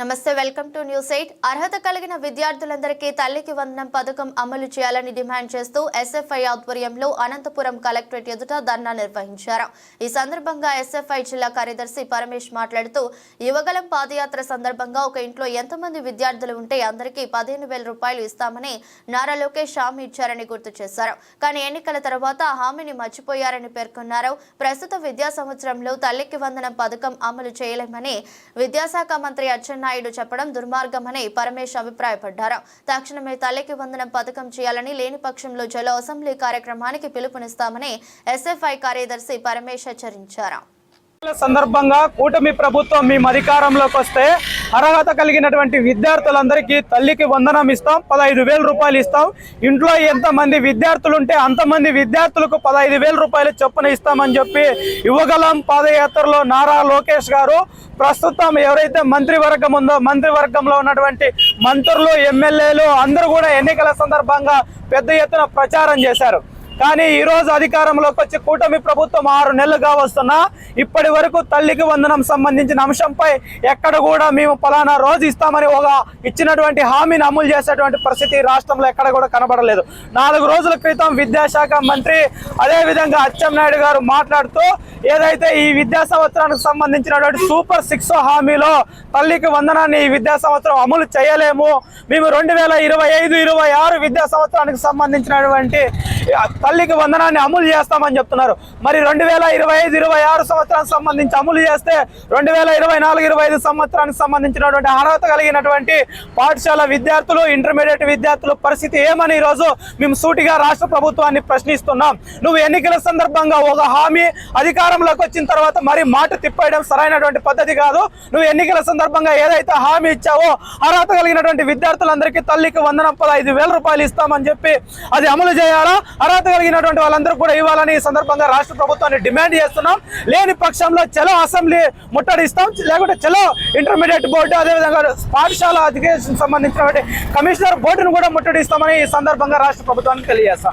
నమస్తే welcome to news eight. అర్హత కలిగిన విద్యార్థులందరికీ తల్లికి వందనం పథకం అమలు చేయాలని డిమాండ్ చేస్తూ ఎస్ఎఫ్ఐ ఆధ్వర్యంలో అనంతపురం కలెక్టరేట్ ఎదుట ధర్నా నిర్వహించారు. ఈ సందర్భంగా ఎస్ఎఫ్ఐ జిల్లా కార్యదర్శి పరమేష్ మాట్లాడుతూ యువగలం పాదయాత్ర సందర్భంగా ఒక ఇంట్లో ఎంతమంది విద్యార్థులు ఉంటే అందరికీ పదిహేను వేల రూపాయలు ఇస్తామని నారా లోకేష్ హామీ ఇచ్చారని గుర్తు చేశారు. కానీ ఎన్నికల తర్వాత హామీని మర్చిపోయారని పేర్కొన్నారు. ప్రస్తుత విద్యా సంవత్సరంలో తల్లికి వందనం పథకం అమలు చేయలేమని విద్యాశాఖ మంత్రి నాయుడు చెప్పడం దుర్మార్గమని పరమేశ్ అభిప్రాయపడ్డారు. తక్షణమే తల్లికి వందనం పథకం చేయాలని లేని పక్షంలో జలో అసెంబ్లీ కార్యక్రమానికి పిలుపునిస్తామని ఎస్ఎఫ్ఐ కార్యదర్శి పరమేశ్ హెచ్చరించారు. సందర్భంగా కూటమి ప్రభుత్వం మేము అధికారంలోకి వస్తే అర్హత కలిగినటువంటి విద్యార్థులందరికీ తల్లికి వందనం ఇస్తాం పదహైదు వేల రూపాయలు ఇస్తాం. ఇంట్లో ఎంతమంది విద్యార్థులు ఉంటే అంతమంది విద్యార్థులకు పదహైదు వేల రూపాయలు చొప్పున ఇస్తామని చెప్పి యువగలం పాదయాత్రలో నారా లోకేష్ గారు. ప్రస్తుతం ఎవరైతే మంత్రివర్గం ఉందో మంత్రివర్గంలో ఉన్నటువంటి మంత్రులు ఎమ్మెల్యేలు అందరూ కూడా ఎన్నికల సందర్భంగా పెద్ద ఎత్తున ప్రచారం చేశారు. కానీ ఈ రోజు అధికారంలోకి వచ్చి కూటమి ప్రభుత్వం ఆరు నెలలుగా వస్తున్నా ఇప్పటి వరకు తల్లికి వందనం సంబంధించిన అంశంపై ఎక్కడ కూడా మేము పలానా రోజు ఇస్తామని ఒక ఇచ్చినటువంటి హామీని అమలు చేసేటువంటి పరిస్థితి రాష్ట్రంలో ఎక్కడ కూడా కనబడలేదు. నాలుగు రోజుల క్రితం విద్యాశాఖ మంత్రి అదేవిధంగా అచ్చెన్నాయుడు గారు మాట్లాడుతూ ఏదైతే ఈ విద్యా సంవత్సరానికి సంబంధించినటువంటి సూపర్ సిక్స్ హామీలో తల్లికి వందనాన్ని ఈ విద్యా సంవత్సరం అమలు చేయలేము మేము రెండు వేల ఇరవై ఐదు ఇరవై ఆరు విద్యా సంవత్సరానికి సంబంధించినటువంటి తల్లికి వందనాన్ని అమలు చేస్తామని చెప్తున్నారు. మరి రెండు వేల ఇరవై ఐదు ఇరవై ఆరు సంవత్సరానికి సంబంధించి అమలు చేస్తే రెండు వేల ఇరవై నాలుగు ఇరవై ఐదు సంవత్సరానికి సంబంధించినటువంటి అర్హత కలిగినటువంటి పాఠశాల విద్యార్థులు ఇంటర్మీడియట్ విద్యార్థుల పరిస్థితి ఏమని ఈరోజు మేము సూటిగా రాష్ట్ర ప్రభుత్వాన్ని ప్రశ్నిస్తున్నాం. నువ్వు ఎన్నికల సందర్భంగా ఒక హామీ అధికారంలోకి వచ్చిన తర్వాత మరి మాట తిప్పేయడం సరైనటువంటి పద్ధతి కాదు. నువ్వు ఎన్నికల సందర్భంగా ఏదైతే హామీ ఇచ్చావో అర్హత కలిగినటువంటి విద్యార్థులందరికీ తల్లికి వందన పదహైదు వేల రూపాయలు ఇస్తామని చెప్పి అది అమలు చేయాలా? అర్హత కలిగినటువంటి వాళ్ళందరూ కూడా ఇవ్వాలని ఈ సందర్భంగా రాష్ట్ర ప్రభుత్వాన్ని డిమాండ్ చేస్తున్నాం. లేని పక్షంలో చలో అసెంబ్లీ ముట్టడిస్తాం. లేకుంటే చలో ఇంటర్మీడియట్ బోర్డు అదేవిధంగా పాఠశాల అధికారికి సంబంధించినటువంటి కమిషనర్ బోర్డును కూడా ముట్టడిస్తామని ఈ సందర్భంగా రాష్ట్ర ప్రభుత్వానికి తెలియజేస్తాం.